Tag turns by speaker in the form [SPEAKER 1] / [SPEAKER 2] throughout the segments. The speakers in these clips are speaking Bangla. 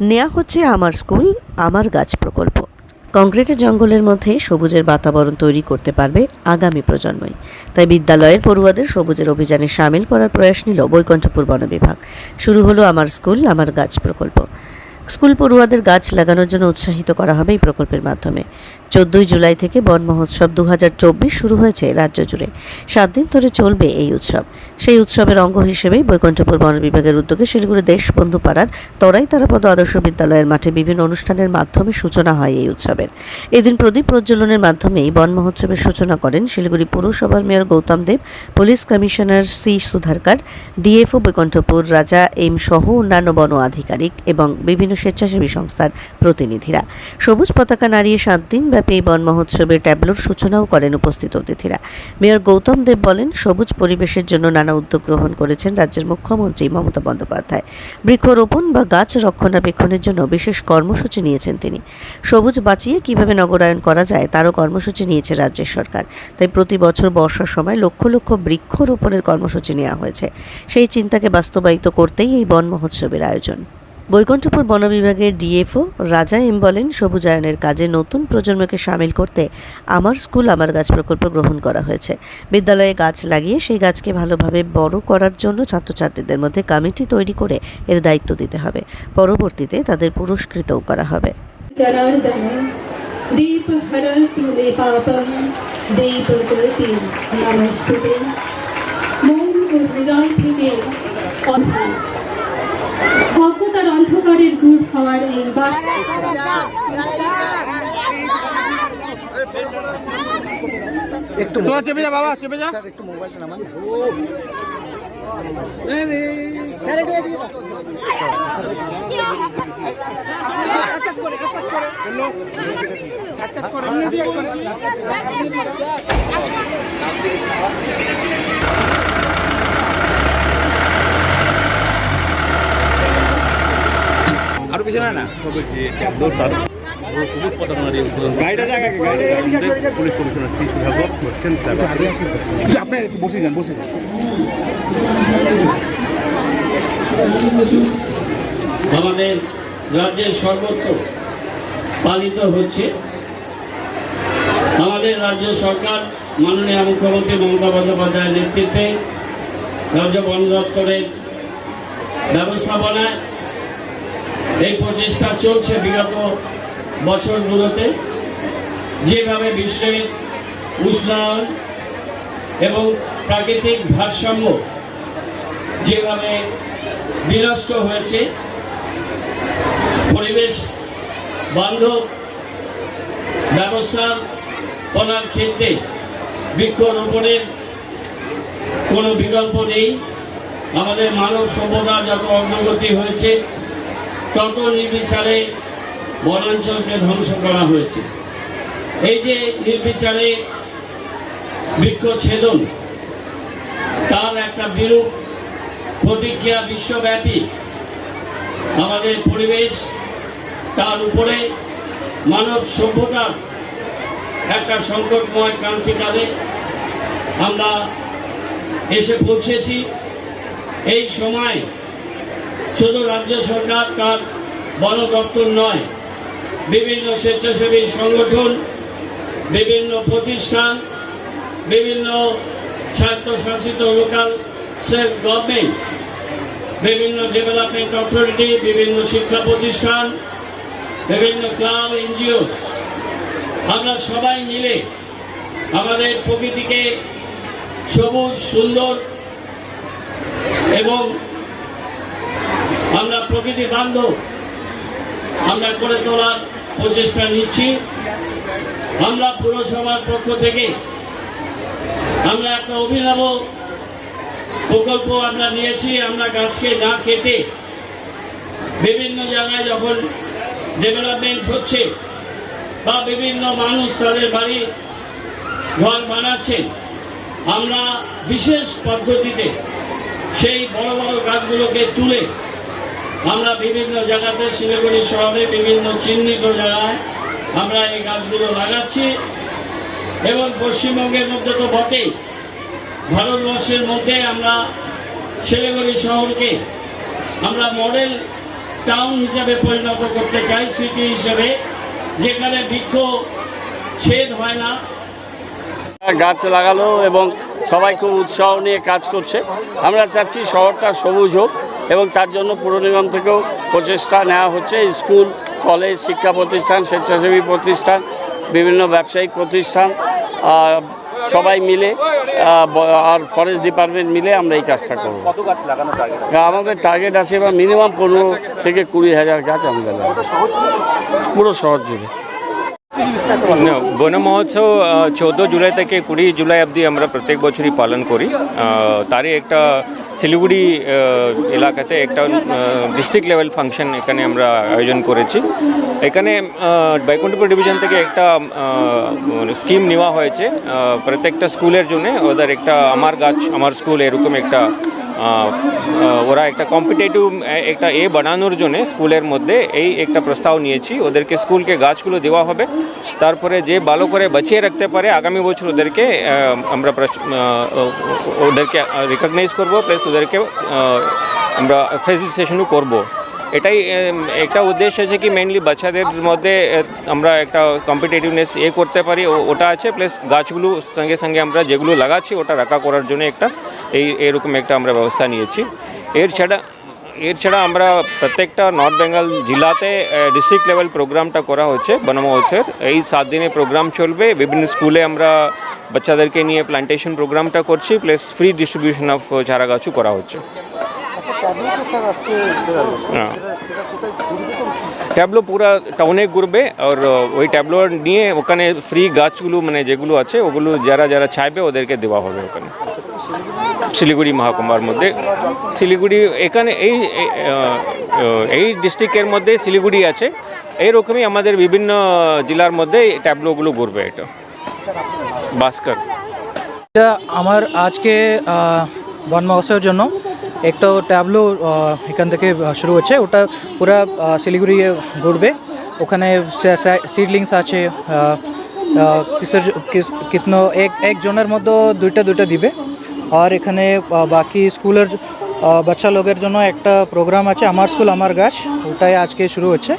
[SPEAKER 1] নেওয়া হচ্ছে আমার স্কুল, আমার গাছ প্রকল্প। কংক্রিটের জঙ্গলের মধ্যে সবুজের বাতাবরণ তৈরি করতে পারবে আগামী প্রজন্মই। তাই বিদ্যালয়ের পড়ুয়াদের সবুজের অভিযানে সামিল করার প্রয়াস নিল বৈকণ্ঠপুর বন বিভাগ। শুরু হলো আমার স্কুল, আমার গাছ প্রকল্প। স্কুল পড়ুয়াদের গাছ লাগানোর জন্য উৎসাহিত করা হবে এই প্রকল্পের মাধ্যমে। চোদ্দই জুলাই থেকে বন মহোৎসব দু শুরু হয়েছে রাজ্য জুড়ে। সাত দিন ধরে চলবে এই উৎসব। সেই উৎসবের অঙ্গ হিসেবেই বৈকুণ্ঠপুর বন বিভাগের উদ্যোগে শিলিগুড়ি দেশবন্ধু পাড়ার তরাই তারাপদ আদর্শ বিদ্যালয়ের মাঠে বিভিন্ন অনুষ্ঠানের মাধ্যমে সূচনা হয় এই উৎসবের। এদিন প্রদীপ প্রজ্বলনের মাধ্যমেই বন মহোৎসবের সূচনা করেন শিলিগুড়ি পৌরসভার mayor Gautam Deb, police commissioner C Sudhakar, DFO Baikunthapur Raja M সহ অন্যান্য বন আধিকারিক এবং বিভিন্ন স্বেচ্ছাসেবী সংস্থার প্রতিনিধিরা। সবুজ পতাকা নাড়িয়ে সাত দিন ব্যাপী বন মহোৎসবের ট্যাবলোর সূচনাও করেন উপস্থিত অতিথিরা। মেয়র গৌতম দেব বলেন, সবুজ পরিবেশের জন্য নানা উদ্যোগ গ্রহণ করেছেন রাজ্যের মুখ্যমন্ত্রী মমতা বন্দ্যোপাধ্যায়। বৃক্ষরোপণ বা গাছ রক্ষণাবেক্ষণের জন্য বিশেষ কর্মসূচি নিয়েছেন তিনি। সবুজ বাঁচিয়ে কীভাবে নগরায়ন করা যায় তারও কর্মসূচি নিয়েছে রাজ্যের সরকার। তাই প্রতি বছর বর্ষার সময় লক্ষ লক্ষ বৃক্ষরোপণের কর্মসূচি নেওয়া হয়েছে। সেই চিন্তাকে বাস্তবায়িত করতেই এই বন মহোৎসবের আয়োজন। বৈকুণ্ঠপুর বন বিভাগের ডিএফও রাজা এম বলেন, সবুজায়নের কাজে নতুন প্রজন্মকে সামিল করতে আমার স্কুল আমার গাছ প্রকল্প গ্রহণ করা হয়েছে। বিদ্যালয়ে গাছ লাগিয়ে সেই গাছকে ভালোভাবে বড় করার জন্য ছাত্রছাত্রীদের মধ্যে কমিটি তৈরি করে এর দায়িত্ব দিতে হবে। পরবর্তীতে তাদের পুরস্কৃতও করা হবে।
[SPEAKER 2] অন্ধকারের দূর হওয়ার এই বার্তা
[SPEAKER 3] তোরা চেপে যা বাবা চেপে যা।
[SPEAKER 4] আরও পিছনে না?
[SPEAKER 5] গাড়িটা
[SPEAKER 4] পুলিশ কমিশনার শ্রী সুধাকর করছেন
[SPEAKER 3] আপনি একটু বসে যান বসে যান।
[SPEAKER 6] আমাদের রাজ্যের সর্বত্র পালিত হচ্ছে। আমাদের রাজ্য সরকার মাননীয় মুখ্যমন্ত্রী মমতা বন্দ্যোপাধ্যায়ের নেতৃত্বে রাজ্য বন দপ্তরের ব্যবস্থাপনায় এই প্রচেষ্টা চলছে বিগত বছরগুলোতে যেভাবে বিশ্বের উষ্ণায়ন এবং প্রাকৃতিক ভারসাম্য যেভাবে বিনষ্ট হয়েছে, পরিবেশ বান্ধব ব্যবস্থাপনার ক্ষেত্রে বৃক্ষরোপণের কোনো বিকল্প নেই। আমাদের মানব সভ্যতার যত অগ্রগতি হয়েছে তত নির্বিচারে বনাঞ্চলকে ধ্বংস করা হয়েছে। এই যে নির্বিচারে বৃক্ষছেদন তার একটা বিরূপ প্রতিক্রিয়া বিশ্বব্যাপী। আমাদের পরিবেশ, তার উপরে মানব সভ্যতার একটা সংকটময় ক্রান্তিকালে আমরা এসে পৌঁছেছি। এই সময় শুধু রাজ্য সরকার তার বন দপ্তর নয়, বিভিন্ন স্বেচ্ছাসেবী সংগঠন, বিভিন্ন প্রতিষ্ঠান, বিভিন্ন স্বায়ত্তশাসিত লোকাল সেলফ গভর্নমেন্ট, বিভিন্ন ডেভেলপমেন্ট অথরিটি, বিভিন্ন শিক্ষা প্রতিষ্ঠান, বিভিন্ন ক্লাব এনজিও আমরা সবাই মিলে আমাদের প্রকৃতিকে সবুজ, সুন্দর এবং আমরা প্রকৃতি বান্ধব। আমরা করে তোলার প্রচেষ্টা নিচ্ছি। আমরা পুরসভার পক্ষ থেকে আমরা একটা অভিনব প্রকল্প আমরা নিয়েছি। আমরা গাছকে না কেটে বিভিন্ন জায়গায় যখন ডেভেলপমেন্ট হচ্ছে বা বিভিন্ন মানুষ তাদের বাড়ি ঘর বানাচ্ছেন, আমরা বিশেষ পদ্ধতিতে সেই বড় বড় গাছগুলোকে তুলে আমরা বিভিন্ন জায়গাতে শিলিগুড়ি শহরে বিভিন্ন চিহ্নিত জায়গায় আমরা এই গাছগুলো লাগাচ্ছি এবং পশ্চিমবঙ্গের মধ্যে তো বটেই। ভারতবর্ষের মধ্যে আমরা শিলিগুড়ি শহরকে আমরা মডেল টাউন হিসেবে পরিণত করতে চাই, সিটি হিসেবে, যেখানে বৃক্ষ ছেদ হয় না।
[SPEAKER 7] গাছ লাগালো এবং সবাই খুব উৎসাহ নিয়ে কাজ করছে। আমরা চাচ্ছি শহরটা সবুজ হোক এবং তার জন্য পুর নিগম থেকেও প্রচেষ্টা নেওয়া হচ্ছে। স্কুল কলেজ শিক্ষা প্রতিষ্ঠান স্বেচ্ছাসেবী প্রতিষ্ঠান বিভিন্ন ব্যবসায়িক প্রতিষ্ঠান সবাই মিলে আর ফরেস্ট ডিপার্টমেন্ট মিলে আমরা এই কাজটা করব। আমাদের টার্গেট আছে এবার মিনিমাম পনেরো থেকে কুড়ি হাজার গাছ আমাদের পুরো শহর জুড়ে।
[SPEAKER 5] বন মহোৎসব চৌদ্দ জুলাই থেকে কুড়ি জুলাই অবধি আমরা প্রত্যেক বছরই পালন করি। তারই একটা শিলিগুড়ি এলাকাতে একটা ডিস্ট্রিক্ট লেভেল ফাংশন এখানে আমরা আয়োজন করেছি। এখানে বৈকুণ্ঠপুর ডিভিশন থেকে একটা স্কিম নেওয়া হয়েছে। প্রত্যেকটা স্কুলের জন্য, ওদের একটা, আমার গাছ, আমার স্কুল এরকম একটা ওরা একটা কম্পিটিটিভ একটা এ বানানোর জন্য স্কুলের মধ্যে এই একটা প্রস্তাব নিয়েছি। ওদেরকে স্কুলকে গাছগুলো দেওয়া হবে। তারপরে যে ভালো করে বাঁচিয়ে রাখতে পারে, আগামী বছর ওদেরকে আমরা ওদেরকে রিকগনাইজ করব প্লাস ওদেরকে আমরা ফেসিলিটেশনও করব। এটাই একটা উদ্দেশ্য আছে কি মেনলি বাচ্চাদের মধ্যে আমরা একটা কম্পিটিটিভনেস এ করতে পারি। ওটা আছে প্লাস গাছগুলো সঙ্গে সঙ্গে আমরা যেগুলো লাগাচ্ছি, ওটা রাখা করার জন্য একটা, এই, এরকম একটা আমরা ব্যবস্থা নিয়েছি। এর ছাড়া এর ছাড়া আমরা প্রত্যেকটা নর্থ বেঙ্গল জেলাতে ডিস্ট্রিক্ট লেভেল প্রোগ্রামটা করা হচ্ছে, বনমহোৎসবের। এই সাত দিনে প্রোগ্রাম চলবে, বিভিন্ন স্কুলে আমরা বাচ্চাদেরকে নিয়ে প্লান্টেশন প্রোগ্রামটা করছি প্লাস ফ্রি ডিস্ট্রিবিউশন অফ চারা গাছও করা হচ্ছে। ট্যাবলো পুরা টাউনে ঘুরবে আর ওই ট্যাবলো নিয়ে ওখানে ফ্রি গাছগুলো মানে যেগুলো আছে ওগুলো যারা যারা চাইবে ওদেরকে দেওয়া হবে ওখানে শিলিগুড়ি মহকুমার মধ্যে শিলিগুড়ি এখানে এই এই, ডিস্ট্রিক্টের মধ্যে শিলিগুড়ি আছে এইরকমই আমাদের বিভিন্ন জেলার মধ্যে ট্যাবলোগুলো ঘুরবে এটা ভাস্কর
[SPEAKER 8] আমার আজকে বন মহোৎসবের জন্য একটা ট্যাবলো এখান থেকে শুরু হচ্ছে ওটা পুরা শিলিগুড়ি ঘুরবে ওখানে সিডলিংস আছে কিসের এক একজনের মধ্যে দুইটা দুইটা দিবে আর এখানে বাকি স্কুলের বাচ্চা লোকের জন্য একটা প্রোগ্রাম আছে আমার স্কুল আমার গাছ ওটাই আজকে শুরু হচ্ছে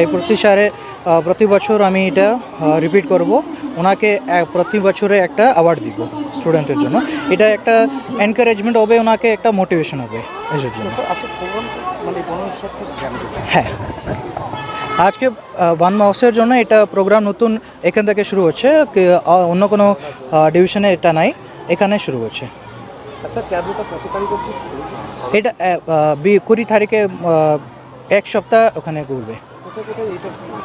[SPEAKER 8] এই প্রতি সারে প্রতি বছর আমি এটা রিপিট করব। ওনাকে প্রতি বছরে একটা অ্যাওয়ার্ড দিব স্টুডেন্টের জন্য। এটা একটা এনকারেজমেন্ট হবে ওনাকে একটা মোটিভেশন হবে এসব জন্য। হ্যাঁ। আজকে বন মহোৎসবের জন্য এটা প্রোগ্রাম নতুন এখান থেকে শুরু হচ্ছে। অন্য কোনো ডিভিশনে এটা নাই। এখানে শুরু হচ্ছে। এটা আহ, বি- কুড়ি তারিখে এক সপ্তাহ ওখানে ঘুরবে।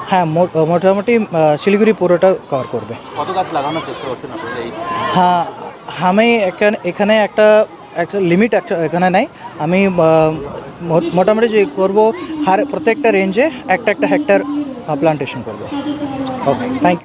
[SPEAKER 8] হ্যাঁ মোটামুটি শিলিগুড়ি পুরোটা কভার করবে।
[SPEAKER 4] কত গাছ লাগানোর চেষ্টা করছেন
[SPEAKER 8] হ্যাঁ আমি এখানে এখানে একটা একটা লিমিট একটা এখানে নাই। আমি মোটামুটি যে করব হার প্রত্যেকটা রেঞ্জে একটা একটা হেক্টর প্লান্টেশন করব। Okay thank you